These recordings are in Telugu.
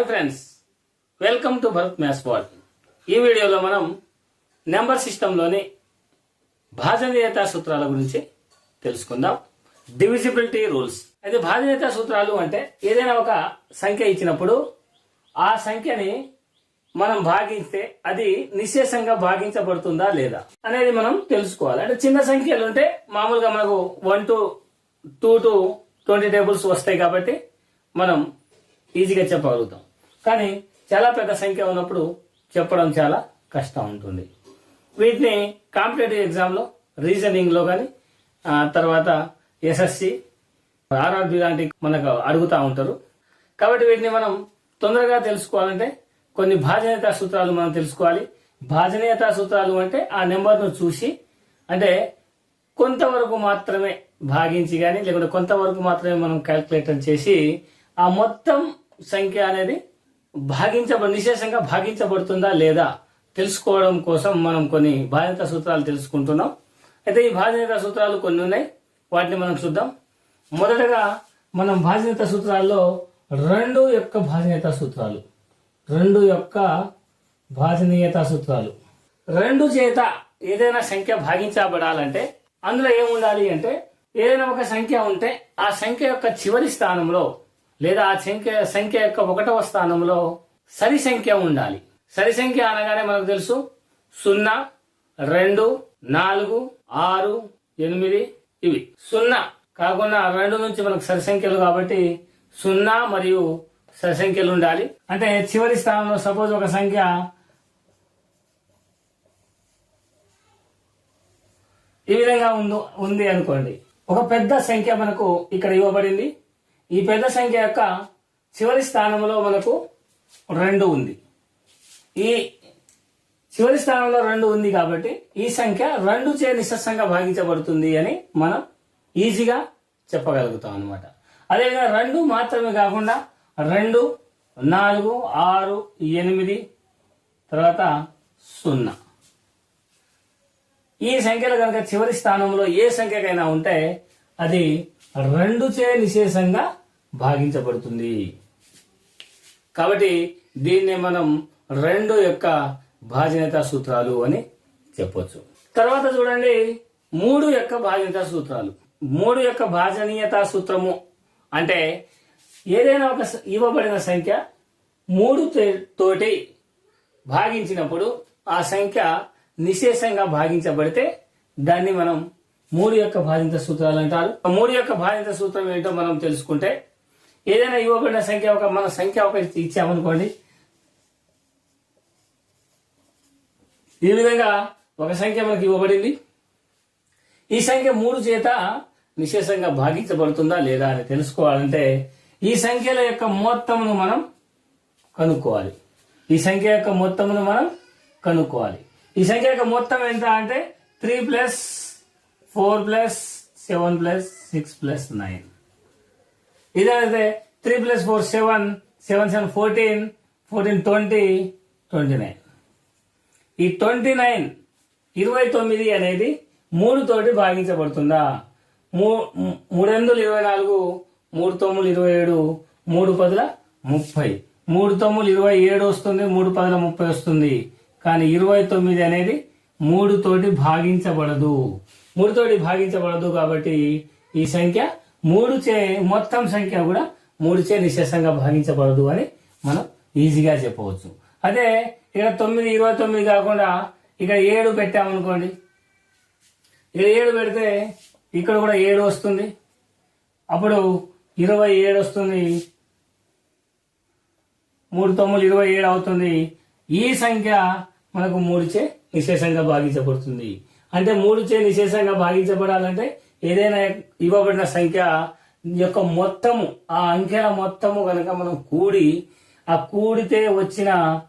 Hi friends welcome to Bharat maths ball ఈ వీడియోలో మనం నెంబర్ సిస్టంలోని భాజనీయత సూత్రాల గురించి తెలుసుకుందాం. Divisibility rules. అయితే భాజనీయత సూత్రాలు అంటే ఏదైనా ఒక సంఖ్య ఇచ్చినప్పుడు ఆ సంఖ్యని మనం భాగిస్తే అది నిశేషంగా భాగించబడుతుందా లేదా అనేది మనం తెలుసుకోవాలి. అంటే చిన్న సంఖ్యలు ఉంటే మామూలుగా మనకు one to two to twenty tables వస్తాయి కాబట్టి మనం ఈజీగా చెప్పగలుగుతాం. కానీ చాలా పెద్ద సంఖ్య ఉన్నప్పుడు చెప్పడం చాలా కష్టం ఉంటుంది. వీటిని కాంపిటేటివ్ ఎగ్జామ్లో రీజనింగ్లో కానీ తర్వాత ఎస్ఎస్సి ఆర్ఆర్బి లాంటి మనకు అడుగుతూ ఉంటారు. కాబట్టి వీటిని మనం తొందరగా తెలుసుకోవాలంటే కొన్ని భాజనేత సూత్రాలు మనం తెలుసుకోవాలి. భాజనీయత సూత్రాలు అంటే ఆ నెంబర్ను చూసి అంటే కొంతవరకు మాత్రమే భాగించి కానీ లేకుంటే కొంతవరకు మాత్రమే మనం క్యాల్కులేటర్ చేసి ఆ మొత్తం సంఖ్య అనేది భాగించబ నిశేషంగా భాగించబడుతుందా లేదా తెలుసుకోవడం కోసం మనం కొన్ని బాధ్యత సూత్రాలు తెలుసుకుంటున్నాం. అయితే ఈ బాధ్యత సూత్రాలు కొన్ని ఉన్నాయి. వాటిని మనం చూద్దాం. మొదటగా మనం బాధ్యత సూత్రాల్లో రెండు యొక్క బాధ్యత సూత్రాలు. రెండు యొక్క భాజనీయత సూత్రాలు. రెండు చేత ఏదైనా సంఖ్య భాగించబడాలంటే అందులో ఏముండాలి అంటే ఏదైనా ఒక సంఖ్య ఉంటే ఆ సంఖ్య యొక్క చివరి స్థానంలో లేదా ఆ సంఖ్య సంఖ్య యొక్క ఒకటవ స్థానంలో సరి సంఖ్య ఉండాలి. సరి సంఖ్య అనగానే మనకు తెలుసు సున్నా రెండు నాలుగు ఆరు ఎనిమిది ఇవి. సున్నా కాకుండా రెండు నుంచి మనకు సరి సంఖ్యలు కాబట్టి సున్నా మరియు సరి సంఖ్యలు ఉండాలి. అంటే చివరి స్థానంలో సపోజ్ ఒక సంఖ్య ఈ విధంగా ఉందో ఉంది అనుకోండి. ఒక పెద్ద సంఖ్య మనకు ఇక్కడ ఇవ్వబడింది. ఈ పెద్ద సంఖ్య యొక్క చివరి స్థానంలో మనకు రెండు ఉంది. ఈ చివరి స్థానంలో రెండు ఉంది కాబట్టి ఈ సంఖ్య రెండు చే నిస్సంగా భాగించబడుతుంది అని మనం ఈజీగా చెప్పగలుగుతాం అనమాట అదేవిధంగా రెండు మాత్రమే కాకుండా రెండు నాలుగు ఆరు ఎనిమిది తర్వాత సున్నా. ఈ సంఖ్యలు కనుక చివరి స్థానంలో ఏ సంఖ్యకైనా ఉంటే అది రెండు చే నిశేషంగా భాగించబడుతుంది. కాబట్టి దీన్ని మనం రెండు యొక్క భాజనత సూత్రాలు అని చెప్పొచ్చు. తర్వాత చూడండి మూడు యొక్క భాజనత సూత్రాలు. మూడు యొక్క భాజనీయత సూత్రము అంటే ఏదైనా ఒక ఇవ్వబడిన సంఖ్య మూడు తే- తోటి భాగించినప్పుడు ఆ సంఖ్య నిశేషంగా భాగించబడితే దాన్ని మనం మూడు యొక్క భాజిత సూత్రాలు అంటారు. ఆ మూడు యొక్క భాజిత సూత్రం ఏంటో మనం తెలుసుకుంటే ఏదైనా ఇవ్వబడిన సంఖ్య ఒక మన సంఖ్య ఒక ఇచ్చామనుకోండి. ఈ విధంగా ఒక సంఖ్య మనకి ఇవ్వబడింది. ఈ సంఖ్య మూడు చేత నిశేషంగా భాగించబడుతుందా లేదా అని తెలుసుకోవాలంటే ఈ సంఖ్యల యొక్క మొత్తమును మనం కనుక్కోవాలి. ఈ సంఖ్య యొక్క మొత్తమును మనం కనుక్కోవాలి. ఈ సంఖ్య యొక్క మొత్తం ఎంత అంటే three plus four plus seven plus six plus nine. ఇదైతే three plus four seven seven seven fourteen fourteen twenty twenty nine ఈ ట్వంటీ నైన్ ఇరవై తొమ్మిది అనేది మూడు తోటి భాగించబడుతుందా? మూ- మూ- మూడెందులు ఇరవై నాలుగు మూడు తొమ్మిది ఇరవై ఏడు మూడు పదుల ముప్పై. మూడు తొమ్మిది ఇరవై ఏడు వస్తుంది మూడు పదుల ముప్పై వస్తుంది. కానీ ఇరవై తొమ్మిది అనేది మూడు తోటి భాగించబడదు. మూడు తోటి భాగించబడదు కాబట్టి ఈ సంఖ్య మూడు చే మొత్తం సంఖ్య కూడా మూడు చే నిశేషంగా భాగించబడదు అని మనం ఈజీగా చెప్పవచ్చు. అదే ఇక్కడ తొమ్మిది ఇరవై తొమ్మిది కాకుండా ఇక్కడ ఏడు పెట్టామనుకోండి. ఇక్కడ ఏడు పెడితే ఇక్కడ కూడా ఏడు వస్తుంది. అప్పుడు ఇరవై ఏడు వస్తుంది. మూడు తొమ్మిది ఇరవై ఏడు అవుతుంది. ఈ సంఖ్య మనకు మూడుచే నిశేషంగా భాగించబడుతుంది. అంటే మూడుచే నిశేషంగా భాగించబడాలంటే ఏదైనా ఇవ్వబడిన సంఖ్య యొక్క మొత్తము ఆ అంకెల మొత్తము కనుక మనం కూడి ఆ కూడితే వచ్చిన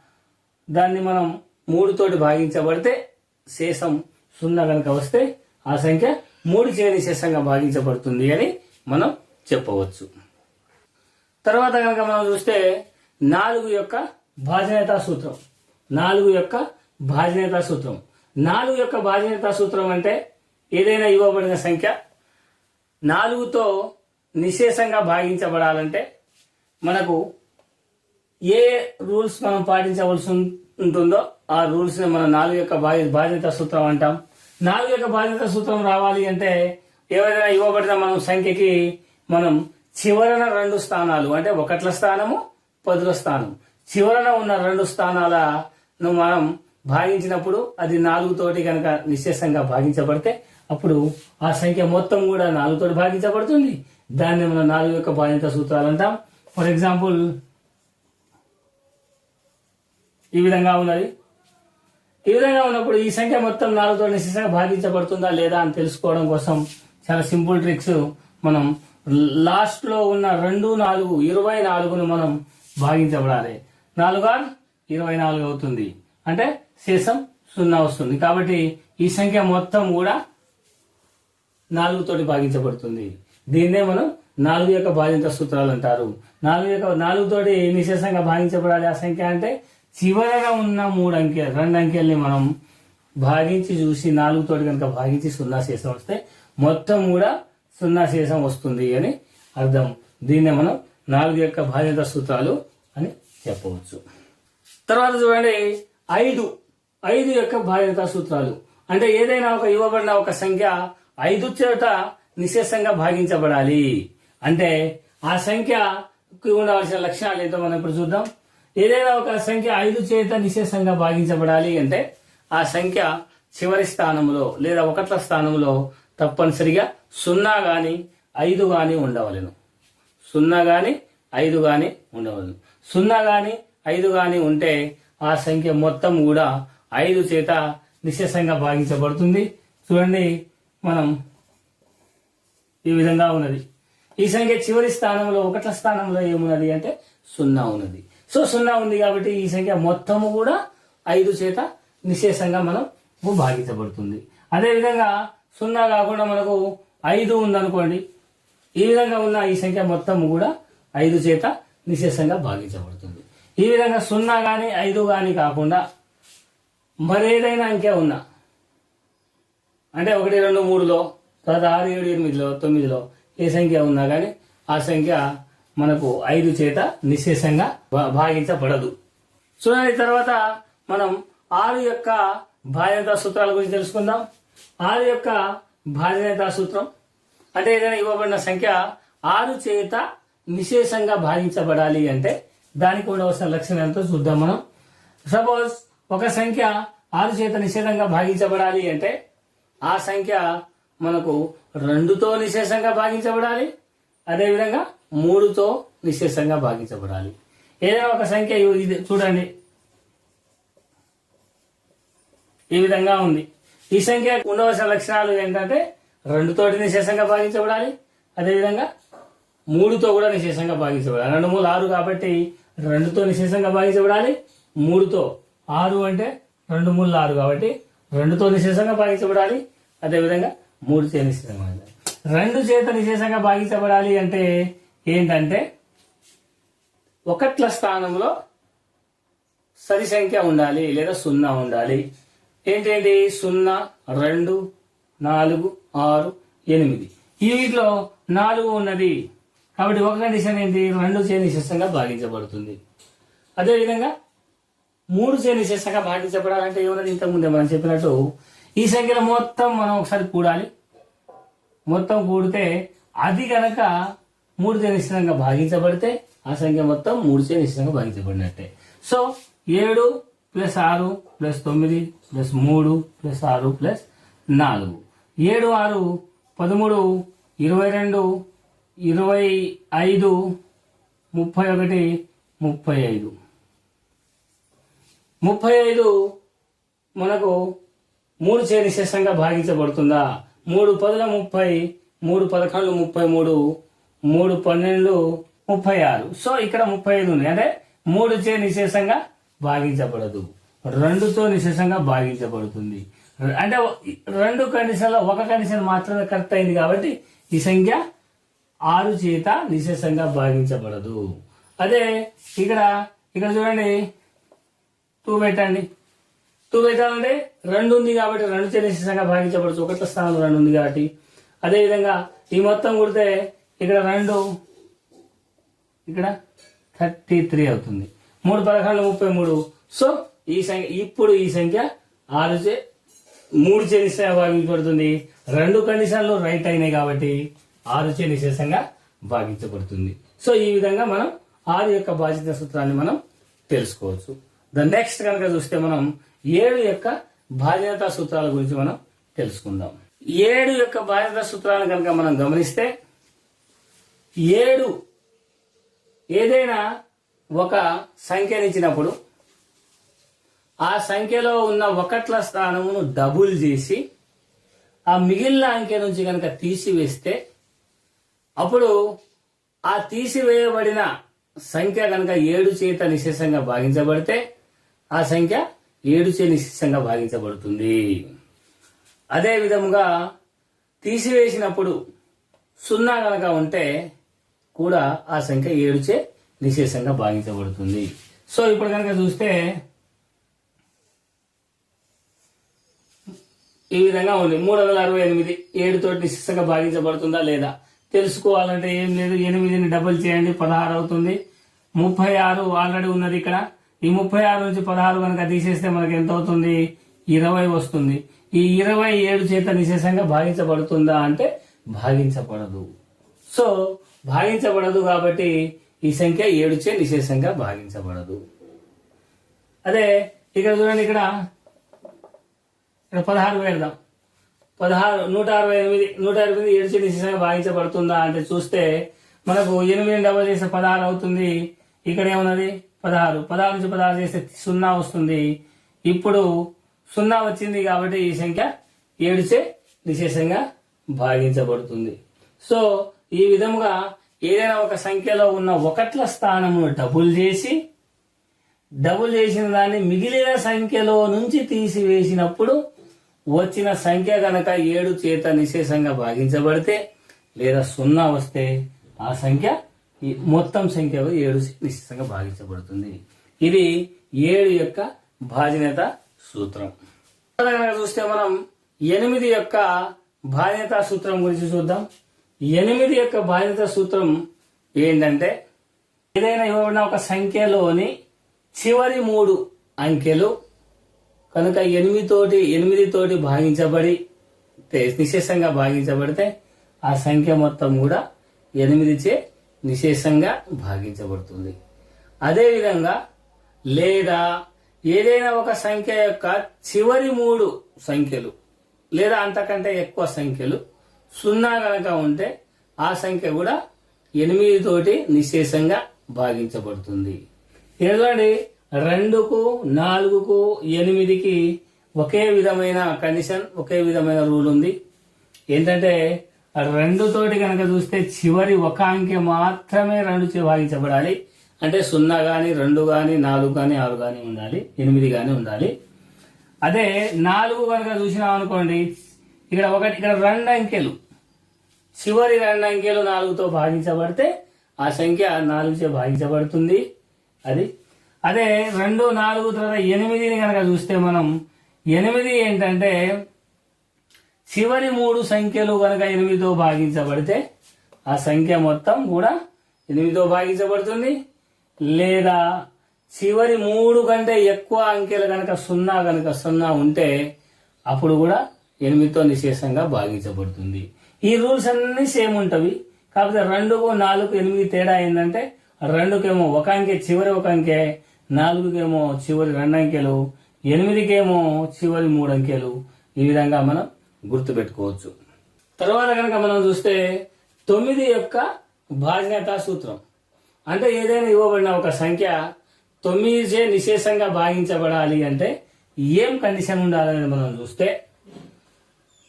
దాన్ని మనం మూడుతోటి భాగించబడితే శేషం సున్నా కనుక వస్తే ఆ సంఖ్య మూడు చేరి శేషంగా భాగించబడుతుంది అని మనం చెప్పవచ్చు. తర్వాత కనుక మనం చూస్తే నాలుగు యొక్క భాజనేత సూత్రం. నాలుగు యొక్క భాజనేత సూత్రం. నాలుగు యొక్క భాజనేత సూత్రం అంటే ఏదైనా ఇవ్వబడిన సంఖ్య నాలుగుతో నిశేషంగా భాగించబడాలంటే మనకు ఏ రూల్స్ మనం పాటించవలసి ఉంటుందో ఆ రూల్స్ని మనం నాలుగు యొక్క బాధ్యత సూత్రం అంటాం. నాలుగు యొక్క బాధ్యత సూత్రం రావాలి అంటే ఏవైనా ఇవ్వబడిన మనం సంఖ్యకి మనం చివరన రెండు స్థానాలు అంటే ఒకట్ల స్థానము పదుల స్థానం చివరన ఉన్న రెండు స్థానాలను మనం భాగించినప్పుడు అది నాలుగుతోటి కనుక నిశ్చేషంగా భాగించబడితే అప్పుడు ఆ సంఖ్య మొత్తం కూడా నాలుగుతోటి భాగించబడుతుంది. దాన్ని మనం నాలుగు యొక్క బాధ్యత సూత్రాలు అంటాం. ఫర్ ఎగ్జాంపుల్ ఈ విధంగా ఉన్నది. ఈ విధంగా ఉన్నప్పుడు ఈ సంఖ్య మొత్తం నాలుగుతో నిశ్చితంగా భాగించబడుతుందా లేదా అని తెలుసుకోవడం కోసం చాలా సింపుల్ ట్రిక్స్ మనం లాస్ట్లో ఉన్న రెండు నాలుగు ఇరవై నాలుగును మనం భాగించబడాలి. నాలుగు ఇరవై నాలుగు అవుతుంది. అంటే శేషం సున్నా వస్తుంది. కాబట్టి ఈ సంఖ్య మొత్తం కూడా నాలుగుతోటి భాగించబడుతుంది. దీన్నే మనం నాలుగు యొక్క భాగింత సూత్రాలు అంటారు. నాలుగు యొక్క నాలుగుతోటి నిశేషంగా భాగించబడాలి ఆ సంఖ్య అంటే చివరగా ఉన్న మూడు అంకెలు రెండు అంకెల్ని మనం భాగించి చూసి నాలుగుతోటి కనుక భాగించి సున్నా శేషం వస్తే మొత్తం కూడా సున్నా శేషం వస్తుంది అని అర్థం. దీన్నే మనం నాలుగు యొక్క బాధ్యత సూత్రాలు అని చెప్పవచ్చు. తర్వాత చూడండి ఐదు. ఐదు యొక్క బాధ్యత సూత్రాలు. అంటే ఏదైనా ఒక ఇవ్వబడిన ఒక సంఖ్య ఐదు చేత నిశేషంగా భాగించబడాలి. అంటే ఆ సంఖ్య ఉండవలసిన లక్షణాలు ఏంటో మనం ఇప్పుడు చూద్దాం. ఏదైనా ఒక సంఖ్య ఐదు చేత నిశేషంగా భాగించబడాలి అంటే ఆ సంఖ్య చివరి స్థానంలో లేదా ఒకట్ల స్థానంలో తప్పనిసరిగా సున్నా గాని ఐదు గాని ఉండవలెను. సున్నా గాని ఐదు గాని ఉండవలను. సున్నా గాని ఐదు గాని ఉంటే ఆ సంఖ్య మొత్తం కూడా ఐదు చేత నిశేషంగా భాగించబడుతుంది. చూడండి మనం ఈ విధంగా ఉన్నది. ఈ సంఖ్య చివరి స్థానంలో ఒకట్ల స్థానంలో ఏమున్నది అంటే సున్నా ఉన్నది. సో సున్నా ఉంది కాబట్టి ఈ సంఖ్య మొత్తము కూడా ఐదు చేత నిశేషంగా మనం భాగించబడుతుంది. అదేవిధంగా సున్నా కాకుండా మనకు ఐదు ఉందనుకోండి ఈ విధంగా ఉన్న ఈ సంఖ్య మొత్తం కూడా ఐదు చేత నిశేషంగా భాగించబడుతుంది. ఈ విధంగా సున్నా కానీ ఐదు కానీ కాకుండా మరేదైనా అంకె ఉన్నా అంటే ఒకటి రెండు మూడులో తర్వాత ఆరు ఏడు ఎనిమిదిలో తొమ్మిదిలో ఏ సంఖ్య ఉన్నా కానీ ఆ సంఖ్య మనకు ఐదు చేత నిశేషంగా భా- భాగించబడదు. చూడండి తర్వాత మనం ఆరు యొక్క బాధ్యత సూత్రాల గురించి తెలుసుకుందాం. ఆరు యొక్క బాధ్యత సూత్రం అంటే ఏదైనా ఇవ్వబడిన సంఖ్య ఆరు చేత నిశేషంగా భాగించబడాలి అంటే దానికి ఉండవలసిన లక్షణం ఎంతో చూద్దాం మనం. సపోజ్ ఒక సంఖ్య ఆరు చేత నిషేధంగా భాగించబడాలి అంటే ఆ సంఖ్య మనకు రెండుతో నిశేషంగా భాగించబడాలి. అదేవిధంగా మూడుతో నిశేషంగా భాగించబడాలి. ఏదైనా ఒక సంఖ్య ఇది చూడండి. ఈ విధంగా ఉంది. ఈ సంఖ్య ఉండవలసిన లక్షణాలు ఏంటంటే రెండుతోటి నిశేషంగా భాగించబడాలి. అదేవిధంగా మూడుతో కూడా నిశేషంగా భాగించబడాలి. రెండు మూడు ఆరు కాబట్టి రెండుతో నిశేషంగా భాగించబడాలి. మూడుతో ఆరు అంటే రెండు మూడు ఆరు కాబట్టి రెండుతో నిశేషంగా భాగించబడాలి. అదేవిధంగా మూడు చే రెండు చేత నిశేషంగా భాగించబడాలి అంటే ఏంటంటే ఒకట్ల స్థానంలో సరి సంఖ్య ఉండాలి లేదా సున్నా ఉండాలి. ఏంటంటే సున్నా రెండు నాలుగు ఆరు ఎనిమిది. ఈ వీటిలో నాలుగు ఉన్నది. కాబట్టి ఒక కండిషన్ ఏంటి? రెండు చేతి నిశేషంగా భాగించబడుతుంది. అదేవిధంగా మూడు చేతి నిశేషంగా భాగించబడాలంటే ఏమన్నది? ఇంతకుముందే మనం చెప్పినట్టు ఈ సంఖ్యలో మొత్తం మనం ఒకసారి కూడాలి. మొత్తం కూడితే అది కనుక మూడు చే నిశ్చితంగా భాగించబడితే ఆ సంఖ్య మొత్తం మూడు చే నిశ్చితంగా భాగించబడినట్టే. సో ఏడు ప్లస్ ఆరు ప్లస్ తొమ్మిది ప్లస్ మూడు ప్లస్ ఆరు ప్లస్ నాలుగు. ఏడు ఆరు పదమూడు ఇరవై రెండు ఇరవై ఐదు ముప్పై ఒకటి ముప్పై ఐదు. ముప్పై ఐదు మనకు మూడు చే నిశేషంగా భాగించబడుతుందా? మూడు పదుల ముప్పై మూడు పదకొండు ముప్పై మూడు మూడు పన్నెండు ముప్పై ఆరు. సో ఇక్కడ ముప్పై ఐదు ఉంది అంటే మూడు చే నిశేషంగా భాగించబడదు. రెండుతో నిశేషంగా భాగించబడుతుంది. అంటే రెండు కండిషన్లో ఒక కండిషన్ మాత్రమే కరెక్ట్ అయింది కాబట్టి ఈ సంఖ్య ఆరు చేత నిశేషంగా భాగించబడదు. అదే ఇక్కడ ఇక్కడ చూడండి. టూ పెట్టండి టూ పెట్టాలంటే రెండు ఉంది కాబట్టి రెండు చే నిశేషంగా భాగించబడచ్చు ఒకటి స్థానంలో రెండు ఉంది కాబట్టి అదేవిధంగా ఈ మొత్తం కుడితే ఇక్కడ రెండు ఇక్కడ థర్టీ త్రీ అవుతుంది. మూడు పదకొండు ముప్పై మూడు. సో ఈ సంఖ్య ఇప్పుడు ఈ సంఖ్య ఆరు చే మూడు చే నిశ్చయంగా భాగించబడుతుంది. రెండు కండిషన్లు రైట్ అయినాయి కాబట్టి ఆరు చే నిశేషంగా భాగించబడుతుంది. సో ఈ విధంగా మనం ఆరు యొక్క బాధ్యత సూత్రాన్ని మనం తెలుసుకోవచ్చు. ద నెక్స్ట్ కనుక చూస్తే మనం ఏడు యొక్క బాధ్యత సూత్రాల గురించి మనం తెలుసుకుందాం. ఏడు యొక్క బాధ్యత సూత్రాలను కనుక మనం గమనిస్తే ఏడు ఏదైనా ఒక సంఖ్యనిచ్చినప్పుడు ఆ సంఖ్యలో ఉన్న ఒకట్ల స్థానమును డబుల్ చేసి ఆ మిగిలిన అంకె నుంచి కనుక తీసివేస్తే అప్పుడు ఆ తీసివేయబడిన సంఖ్య కనుక ఏడు చేత నిశేషంగా భాగించబడితే ఆ సంఖ్య ఏడు చే నిశిష్టంగా భాగించబడుతుంది. అదే విధముగా తీసివేసినప్పుడు సున్నా కనుక ఉంటే కూడా ఆ సంఖ్య ఏడుచే నిశేషంగా భావించబడుతుంది సో ఇప్పుడు కనుక చూస్తే ఈ విధంగా ఉంది. మూడు వందల అరవై ఎనిమిది ఏడుతో నిశ్చితంగా భాగించబడుతుందా లేదా? తెలుసుకోవాలంటే ఏం లేదు. ఎనిమిదిని డబుల్ చేయండి పదహారు అవుతుంది. ముప్పై ఆరు ఆల్రెడీ ఉన్నది ఇక్కడ. ఈ ముప్పై ఆరు నుంచి పదహారు కనుక తీసేస్తే మనకి ఎంత అవుతుంది? ఇరవై వస్తుంది. ఈ ఇరవై ఏడు చేత నిశేషంగా భాగించబడుతుందా అంటే భాగించబడదు. సో భాగించబడదు కాబట్టి ఈ సంఖ్య ఏడు చే నిశేషంగా భాగించబడదు. అదే ఇక్కడ చూడండి ఇక్కడ. ఇక్కడ పదహారు పెడదాం పదహారు నూట అరవై ఎనిమిది నూట అరవై ఎనిమిది ఏడు చే నిశేషంగా భాగించబడుతుందా అంటే చూస్తే మనకు ఎనిమిది డబల్ చేస్తే పదహారు అవుతుంది. ఇక్కడ ఏమున్నది? పదహారు. పదహారు నుంచి పదహారు చేస్తే సున్నా వస్తుంది. ఇప్పుడు సున్నా వచ్చింది కాబట్టి ఈ సంఖ్య ఏడుచే విశేషంగా భాగించబడుతుంది. సో ఈ విధముగా ఏదైనా ఒక సంఖ్యలో ఉన్న ఒకట్ల స్థానమును డబుల్ చేసి డబుల్ చేసిన దాన్ని మిగిలిన సంఖ్యలో నుంచి తీసివేసినప్పుడు వచ్చిన సంఖ్య గనక ఏడు చేత నిశేషంగా భాగించబడితే లేదా సున్నా వస్తే ఆ సంఖ్య ఈ మొత్తం సంఖ్య ఏడు నిశ్చితంగా భాగించబడుతుంది. ఇది ఏడు యొక్క భాజనత సూత్రం. చూస్తే మనం ఎనిమిది యొక్క బాధ్యత సూత్రం గురించి చూద్దాం. ఎనిమిది యొక్క బాధ్యత సూత్రం ఏంటంటే ఏదైనా ఇవ్వబడిన ఒక సంఖ్యలోని చివరి మూడు అంకెలు కనుక ఎనిమిది తోటి ఎనిమిది తోటి భాగించబడి నిశేషంగా భాగించబడితే ఆ సంఖ్య మొత్తం కూడా ఎనిమిది చే నిశేషంగా భాగించబడుతుంది. అదేవిధంగా లేదా ఏదైనా ఒక సంఖ్య యొక్క చివరి మూడు సంఖ్యలు లేదా అంతకంటే ఎక్కువ సంఖ్యలు సున్నా గనక ఉంటే ఆ సంఖ్య కూడా ఎనిమిది తోటి నిశేషంగా భాగించబడుతుంది. ఎందుకంటే రెండుకు నాలుగుకు ఎనిమిదికి ఒకే విధమైన కండిషన్ ఒకే విధమైన రూల్ ఉంది. ఏంటంటే రెండు తోటి కనుక చూస్తే చివరి ఒక అంకె మాత్రమే రెండు చే భాగించబడాలి అంటే సున్నా కానీ రెండు కానీ నాలుగు కానీ ఆరు కానీ ఉండాలి. ఎనిమిది కానీ ఉండాలి. అదే నాలుగు కనుక చూసినాం అనుకోండి ఇక్కడ ఒకటి ఇక్కడ రెండు అంకెలు. చివరి రెండు అంకెలు నాలుగుతో భాగించబడితే ఆ సంఖ్య నాలుగుచే భాగించబడుతుంది. అది. అదే రెండు నాలుగు తర్వాత ఎనిమిదిని కనుక చూస్తే మనం ఎనిమిది ఏంటంటే చివరి మూడు సంఖ్యలు కనుక ఎనిమిదితో భాగించబడితే ఆ సంఖ్య మొత్తం కూడా ఎనిమిదితో భాగించబడుతుంది. లేదా చివరి మూడు కంటే ఎక్కువ అంకెలు కనుక సున్నా కనుక సున్నా ఉంటే అప్పుడు కూడా ఎనిమిదితో నిశేషంగా భాగించబడుతుంది. ఈ రూల్స్ అన్ని సేమ్ ఉంటవి. కాకపోతే రెండుకు నాలుగు ఎనిమిది తేడా ఏంటంటే రెండుకేమో ఒక అంకె చివరి ఒక అంకె నాలుగుకేమో చివరి రెండు అంకెలు ఎనిమిదికేమో చివరి మూడు అంకెలు. ఈ విధంగా మనం గుర్తుపెట్టుకోవచ్చు. తర్వాత కనుక మనం చూస్తే తొమ్మిది యొక్క భాజనత సూత్రం. అంటే ఏదైనా ఇవ్వబడిన ఒక సంఖ్య తొమ్మిదిచే నిశేషంగా భాగించబడాలి అంటే ఏం కండిషన్ ఉండాలని మనం చూస్తే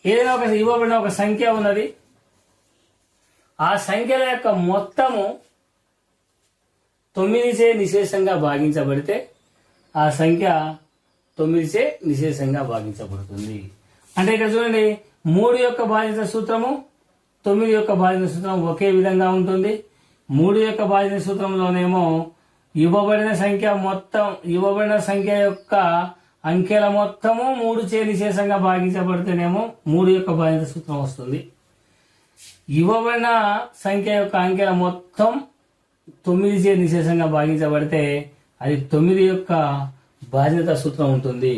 ఏదైనా ఒక ఇవ్వబడిన ఒక సంఖ్య ఉన్నది. ఆ సంఖ్యల యొక్క మొత్తము తొమ్మిదిచే నిశేషంగా భాగించబడితే ఆ సంఖ్య తొమ్మిదిచే నిశేషంగా భాగించబడుతుంది. అంటే ఇక్కడ చూడండి మూడు యొక్క బాధ్యత సూత్రము తొమ్మిది యొక్క బాధ్యత సూత్రం ఒకే విధంగా ఉంటుంది. మూడు యొక్క బాధ్యత సూత్రంలోనేమో ఇవ్వబడిన సంఖ్య మొత్తం ఇవ్వబడిన సంఖ్య యొక్క అంకెల మొత్తము మూడు చే నిశేషంగా భాగించబడితేనేమో మూడు యొక్క బాధ్యత సూత్రం వస్తుంది. ఇవ్వబడిన సంఖ్య యొక్క అంకెల మొత్తం తొమ్మిది చే నిశేషంగా భాగించబడితే అది తొమ్మిది యొక్క బాధ్యత సూత్రం ఉంటుంది.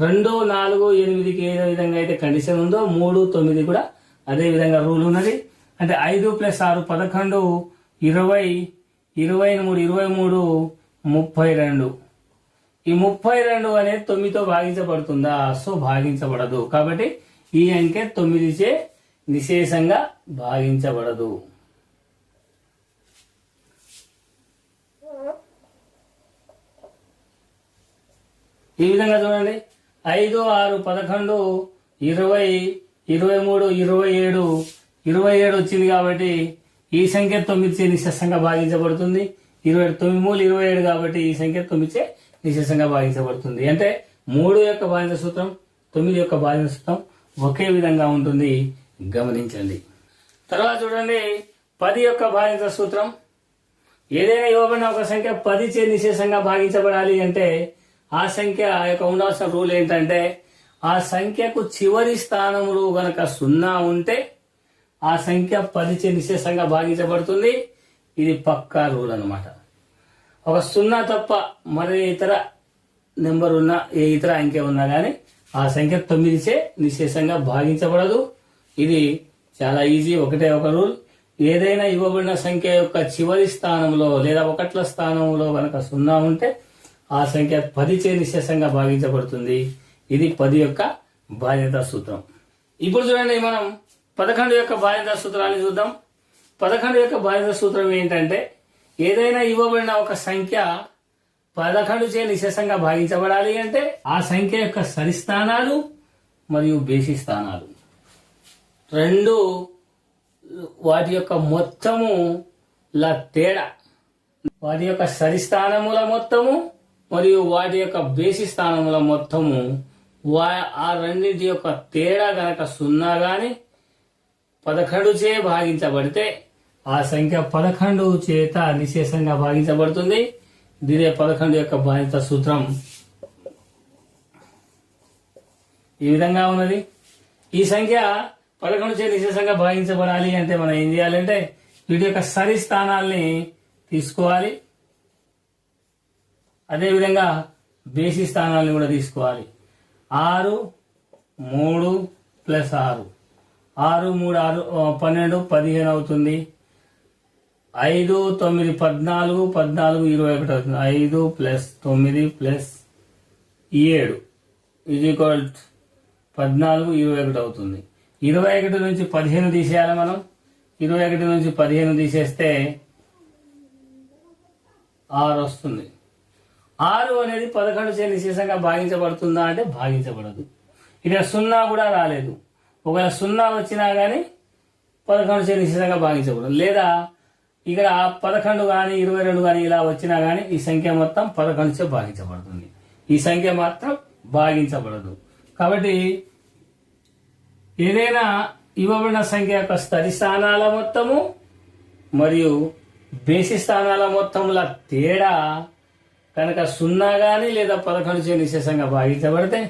రెండు నాలుగు ఎనిమిదికి ఏ విధంగా అయితే కండిషన్ ఉందో మూడు తొమ్మిది కూడా అదే విధంగా రూల్ ఉన్నది. అంటే ఐదు ప్లస్ ఆరు పదకొండు ఇరవై ఇరవై మూడు ఇరవై మూడు ముప్పై రెండు. ఈ ముప్పై రెండు అనేది తొమ్మిదితో భాగించబడుతుందా? సో భాగించబడదు. కాబట్టి ఈ అంకె తొమ్మిదిచే నిశేషంగా భాగించబడదు. ఈ విధంగా చూడండి. ఐదు ఆరు పదకొండు ఇరవై ఇరవై మూడు ఇరవై ఏడు ఇరవై ఏడు వచ్చింది కాబట్టి ఈ సంఖ్య తొమ్మిదిచే నిశేషంగా భాగించబడుతుంది. ఇరవై ఏడు తొమ్మిది మూడు ఇరవై ఏడు కాబట్టి ఈ సంఖ్య తొమ్మిదిచే నిశేషంగా భాగించబడుతుంది. అంటే మూడు యొక్క బాధ్యత సూత్రం తొమ్మిది యొక్క బాధ్యత సూత్రం ఒకే విధంగా ఉంటుంది. గమనించండి. తర్వాత చూడండి పది యొక్క బాధ్యత సూత్రం. ఏదైనా ఇవ్వబడిన ఒక సంఖ్య పది చే నిశేషంగా భాగించబడాలి అంటే ఆ సంఖ్య యొక్క ఉండాల్సిన రూల్ ఏంటంటే ఆ సంఖ్యకు చివరి స్థానంలో గనక సున్నా ఉంటే ఆ సంఖ్య పదిచే నిశేషంగా భాగించబడుతుంది. ఇది పక్కా రూల్ అన్నమాట. ఒక సున్నా తప్ప మరి ఇతర నెంబర్ ఉన్న ఏ ఇతర అంకె ఉన్నా కానీ ఆ సంఖ్య తొమ్మిదిచే నిశేషంగా భాగించబడదు. ఇది చాలా ఈజీ ఒకటే ఒక రూల్. ఏదైనా ఇవ్వబడిన సంఖ్య యొక్క చివరి స్థానంలో లేదా ఒకట్ల స్థానంలో కనుక సున్నా ఉంటే ఆ సంఖ్య పది చే నిశేషంగా భావించబడుతుంది ఇది పది యొక్క బాధ్యత సూత్రం. ఇప్పుడు చూడండి మనం పదకొండు యొక్క బాధ్యత సూత్రాన్ని చూద్దాం. పదకొండు యొక్క బాధ్యత సూత్రం ఏంటంటే ఏదైనా ఇవ్వబడిన ఒక సంఖ్య పదకొండు చే నిశేషంగా భావించబడాలి అంటే ఆ సంఖ్య యొక్క సరిస్థానాలు మరియు బేసి స్థానాలు. రెండు వాటి యొక్క మొత్తము ల తేడా. వాటి యొక్క సరిస్థానముల మొత్తము మరియు వాటి యొక్క బేసి స్థానముల మొత్తము వా ఆ రెండింటి యొక్క తేడా గనక సున్నా గాని పదకొండు చే భాగించబడితే ఆ సంఖ్య పదకొండు చేత నిశేషంగా భాగించబడుతుంది. దీనే పదకొండు యొక్క బాధ్యత సూత్రం. ఈ విధంగా ఉన్నది. ఈ సంఖ్య పదకొండు చే నిశేషంగా భాగించబడాలి అంటే మనం ఏం చేయాలంటే వీటి యొక్క సరి స్థానాల్ని తీసుకోవాలి. అదేవిధంగా బేసి స్థానాలను కూడా తీసుకోవాలి. ఆరు మూడు ప్లస్ ఆరు. ఆరు మూడు ఆరు పన్నెండు పదిహేను అవుతుంది. ఐదు తొమ్మిది పద్నాలుగు పద్నాలుగు ఇరవై ఒకటి అవుతుంది. ఐదు ప్లస్ తొమ్మిది ప్లస్ ఏడు ఇది ఈక్వల్ పద్నాలుగు ఇరవై ఒకటి అవుతుంది. ఇరవై ఒకటి నుంచి పదిహేను తీసేయాలి మనం. ఇరవై ఒకటి నుంచి పదిహేను తీసేస్తే ఆరు వస్తుంది. ఆరు అనేది పదకొండు చే నిశేషంగా భాగించబడుతుందా అంటే భాగించబడదు. ఇక్కడ సున్నా కూడా రాలేదు. ఒకవేళ సున్నా వచ్చినా కానీ పదకొండు చే నిశేషంగా భాగించబడదు. లేదా ఇక్కడ పదకొండు కానీ ఇరవై రెండు కానీ ఇలా వచ్చినా కానీ ఈ సంఖ్య మొత్తం పదకొండు చే భాగించబడుతుంది. ఈ సంఖ్య మాత్రం భాగించబడదు. కాబట్టి ఏదైనా ఇవ్వబడిన సంఖ్య యొక్క స్థలి స్థానాల మొత్తము మరియు బేసి స్థానాల మొత్తంల తేడా కనుక సున్నా కానీ లేదా పదకొండు చే నిశేషంగా భాగించబడితే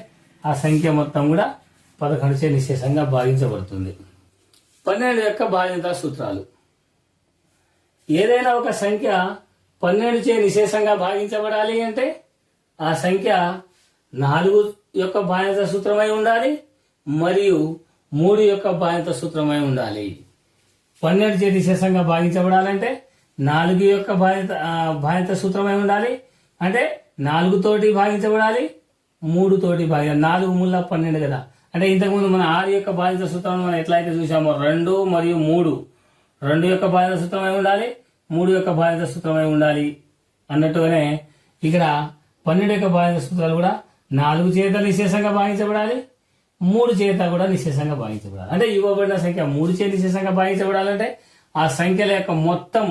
ఆ సంఖ్య మొత్తం కూడా పదకొండు చే నిశేషంగా భాగించబడుతుంది. పన్నెండు యొక్క బాధ్యత సూత్రాలు. ఏదైనా ఒక సంఖ్య పన్నెండు చే నిశేషంగా భాగించబడాలి అంటే ఆ సంఖ్య నాలుగు యొక్క బాధ్యత సూత్రమై ఉండాలి మరియు మూడు యొక్క బాధ్యత సూత్రమై ఉండాలి. పన్నెండు చే నిశేషంగా భాగించబడాలంటే నాలుగు యొక్క బాధ్యత బాధ్యత సూత్రమై ఉండాలి అంటే నాలుగు తోటి భాగించబడాలి మూడు తోటి భాగించాలి నాలుగు ముళ్ళ పన్నెండు కదా. అంటే ఇంతకుముందు మన ఆరు యొక్క బాధిత సూత్రం మనం ఎట్లయితే చూసామో రెండు మరియు మూడు. రెండు యొక్క బాధ్యత సూత్రమై ఉండాలి? మూడు యొక్క బాధ్యత సూత్రమై ఉండాలి? అన్నట్టుగానే ఇక్కడ పన్నెండు యొక్క బాధిత సూత్రాలు కూడా నాలుగు చేత నిశేషంగా భావించబడాలి మూడు చేత కూడా నిశేషంగా భావించబడాలి అంటే ఇవ్వబడిన సంఖ్య మూడు చేత నిశేషంగా భావించబడాలంటే ఆ సంఖ్యల యొక్క మొత్తం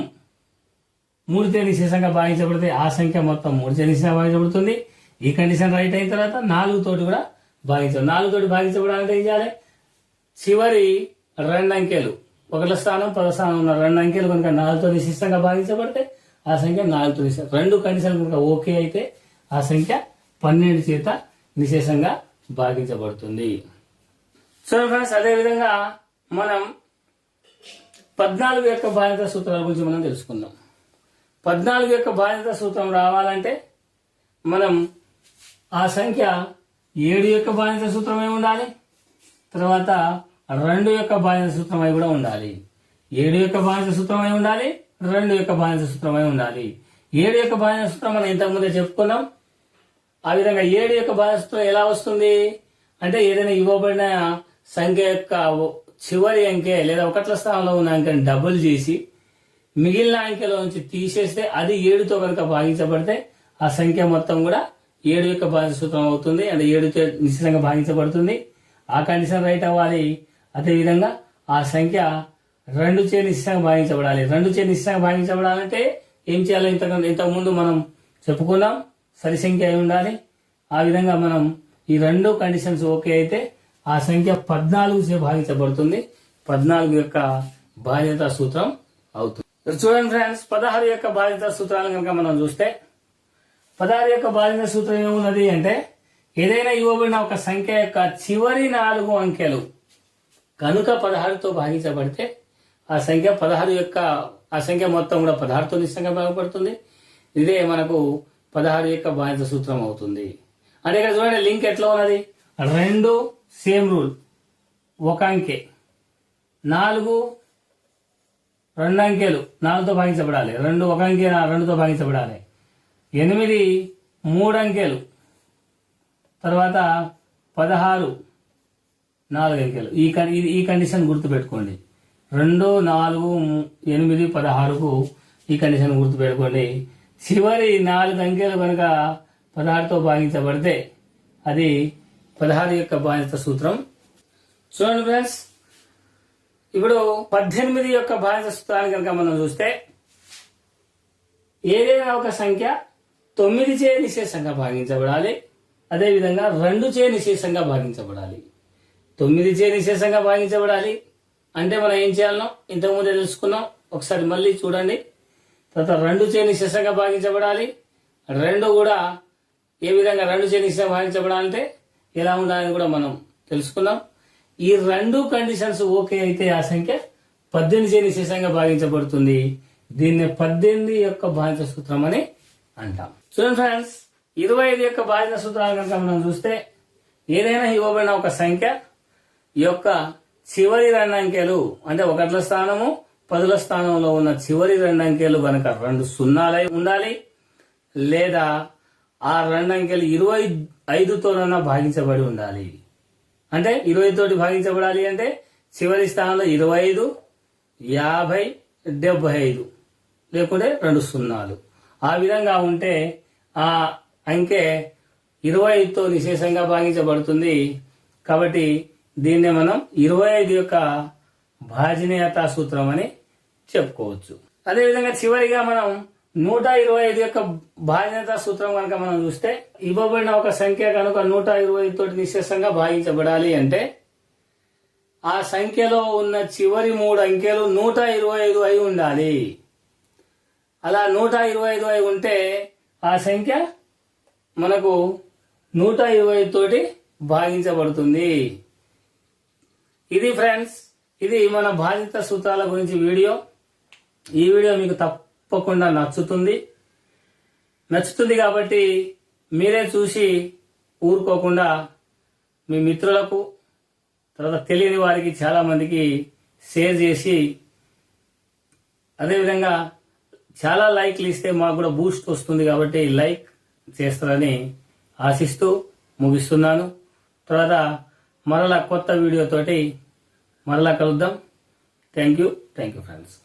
మూడు నిశేషంగా భావించబడితే ఆ సంఖ్య మొత్తం మూడు నిశేషంగా భావించబడుతుంది. ఈ కండిషన్ రైట్ అయిన తర్వాత నాలుగు తోటి కూడా భావించాలి నాలుగు తోటి భావించబడాలంటే ఏం చేయాలి? చివరి రెండు అంకెలు. ఒకటి స్థానం పద స్థానం ఉన్న రెండు అంకెలు కనుక నాలుగుతో నిశిష్టంగా భావించబడితే ఆ సంఖ్య నాలుగుతో నిశ రెండు కండిషన్ కనుక ఓకే అయితే ఆ సంఖ్య పన్నెండు చేత నిశేషంగా భాగించబడుతుంది సో ఫ్రెండ్స్ అదేవిధంగా మనం పద్నాలుగు యొక్క బాధ్యత సూత్రాల గురించి మనం తెలుసుకుందాం. పద్నాలుగు యొక్క బాధ్యత సూత్రం రావాలంటే మనం ఆ సంఖ్య ఏడు యొక్క బాధ్యత సూత్రమై ఉండాలి. తర్వాత రెండు యొక్క బాధ్యత సూత్రమై కూడా ఉండాలి. ఏడు యొక్క బాధ్యత సూత్రమై ఉండాలి రెండు యొక్క బాధ్యత సూత్రమై ఉండాలి. ఏడు యొక్క బాధ్యత సూత్రం మనం ఇంతకుముందే చెప్పుకున్నాం. ఆ విధంగా ఏడు యొక్క బాధ్యత సూత్రం ఎలా వస్తుంది? అంటే ఏదైనా ఇవ్వబడిన సంఖ్య యొక్క చివరి అంకె లేదా ఒకట్ల స్థానంలో ఉన్న అంకెని డబుల్ చేసి మిగిలిన అంకెలో నుంచి తీసేస్తే అది ఏడుతో కనుక భాగించబడితే ఆ సంఖ్య మొత్తం కూడా ఏడు యొక్క బాధ్యత సూత్రం అవుతుంది. అంటే ఏడుతో నిశ్చితంగా భాగించబడుతుంది. ఆ కండిషన్ రైట్ అవ్వాలి. అదేవిధంగా ఆ సంఖ్య రెండు చే నిశ్చితంగా భాగించబడాలి. రెండు చే నిశ్చితంగా భాగించబడాలంటే ఏం చేయాలో ఇంత ఇంతకుముందు మనం చెప్పుకున్నాం. సరి సంఖ్య అయి ఉండాలి. ఆ విధంగా మనం ఈ రెండు కండిషన్స్ ఓకే అయితే ఆ సంఖ్య పద్నాలుగు చే భాగించబడుతుంది. పద్నాలుగు యొక్క బాధ్యత సూత్రం అవుతుంది. చూడండి ఫ్రెండ్స్ పదహారు యొక్క బాధ్యత సూత్రాలను కనుక మనం చూస్తే పదహారు యొక్క బాధ్యత సూత్రం ఏమున్నది అంటే ఏదైనా ఇవ్వబడిన ఒక సంఖ్య యొక్క చివరి నాలుగు అంకెలు కనుక పదహారుతో భాగించబడితే ఆ సంఖ్య పదహారు యొక్క ఆ సంఖ్య మొత్తం కూడా పదహారుతో నిశ్చయంగా భాగపడుతుంది. ఇదే మనకు పదహారు యొక్క బాధ్యత సూత్రం అవుతుంది. అంటే ఇక్కడ చూడండి లింక్ ఎట్లా ఉన్నది? రెండు సేమ్ రూల్. ఒక అంకె. నాలుగు రెండు అంకెలు నాలుగుతో భాగించబడాలి. రెండు ఒక అంకె రెండుతో భాగించబడాలి. ఎనిమిది మూడు అంకెలు తర్వాత పదహారు నాలుగు అంకెలు ఈ కండి ఈ కండిషన్ గుర్తుపెట్టుకోండి. రెండు నాలుగు ఎనిమిది పదహారుకు ఈ కండిషన్ గుర్తుపెట్టుకోండి. చివరి నాలుగు అంకెలు కనుక పదహారుతో భాగించబడితే అది పదహారు యొక్క బాధ్యత సూత్రం. చూడండి ఫ్రెండ్స్ ఇప్పుడు పద్దెనిమిది యొక్క భారత సూత్రాన్ని కనుక మనం చూస్తే ఏదైనా ఒక సంఖ్య తొమ్మిది చే నిశేషంగా భాగించబడాలి. అదేవిధంగా రెండు చే నిశేషంగా భాగించబడాలి. తొమ్మిది చే నిశేషంగా భాగించబడాలి. అంటే మనం ఏం చేయాలనో ఇంతకుముందే తెలుసుకున్నాం. ఒకసారి మళ్ళీ చూడండి. తర్వాత రెండు చే నిశేషంగా భాగించబడాలి. రెండు కూడా ఏ విధంగా రెండు చే నిశేషంగా భాగించబడాలంటే ఎలా ఉండాలని కూడా మనం తెలుసుకున్నాం. ఈ రెండు కండిషన్స్ ఓకే అయితే ఆ సంఖ్య పద్దెనిమిది చే శేషంగా భాగించబడుతుంది. దీన్ని పద్దెనిమిది యొక్క బాధ్యత సూత్రం అని అంటాం. చూడండి ఫ్రెండ్స్ ఇరవై ఐదు యొక్క బాధ్యత సూత్రాలు కనుక మనం చూస్తే ఏదైనా ఇవ్వబడిన ఒక సంఖ్య యొక్క చివరి రెండు అంకెలు అంటే ఒకట్ల స్థానము పదుల స్థానంలో ఉన్న చివరి రెండు అంకెలు కనుక రెండు సున్నాలై ఉండాలి లేదా ఆ రెండు అంకెలు ఇరవై ఐదుతోనన్నా భాగించబడి ఉండాలి. అంటే ఇరవై తోటి భాగించబడాలి అంటే చివరి స్థానంలో ఇరవై ఐదు యాభై డెబ్బై ఐదు లేకుంటే రెండు సున్నాలు. ఆ విధంగా ఉంటే ఆ అంకె ఇరవై ఐదుతో నిశేషంగా భాగించబడుతుంది. కాబట్టి దీన్నే మనం ఇరవై ఐదు యొక్క భాజనీయత సూత్రం అని చెప్పుకోవచ్చు. అదేవిధంగా చివరిగా మనం నూట ఇరవై ఐదు యొక్క బాధ్యత సూత్రం కనుక మనం చూస్తే ఇవ్వబడిన ఒక సంఖ్య కనుక నూట ఇరవై ఐదు తోటి నిశేషంగా భాగించబడాలి అంటే ఆ సంఖ్యలో ఉన్న చివరి మూడు అంకెలు నూట ఇరవై ఐదు అయి ఉండాలి. అలా నూట ఇరవై ఐదు అయి ఉంటే ఆ సంఖ్య మనకు నూట ఇరవై తోటి భాగించబడుతుంది. ఇది ఫ్రెండ్స్ ఇది మన బాధ్యత సూత్రాల గురించి వీడియో. ఈ వీడియో మీకు తప్పకుండా నచ్చుతుంది. నచ్చుతుంది కాబట్టి మీరే చూసి ఊరుకోకుండా మీ మిత్రులకు తర్వాత తెలియని వారికి చాలా మందికి షేర్ చేసి అదేవిధంగా చాలా లైక్లు ఇస్తే మాకు కూడా బూస్ట్ వస్తుంది కాబట్టి లైక్ చేస్తారని ఆశిస్తూ ముగిస్తున్నాను. తర్వాత మరలా కొత్త వీడియోతోటి మరలా కలుద్దాం. Thank you thank you friends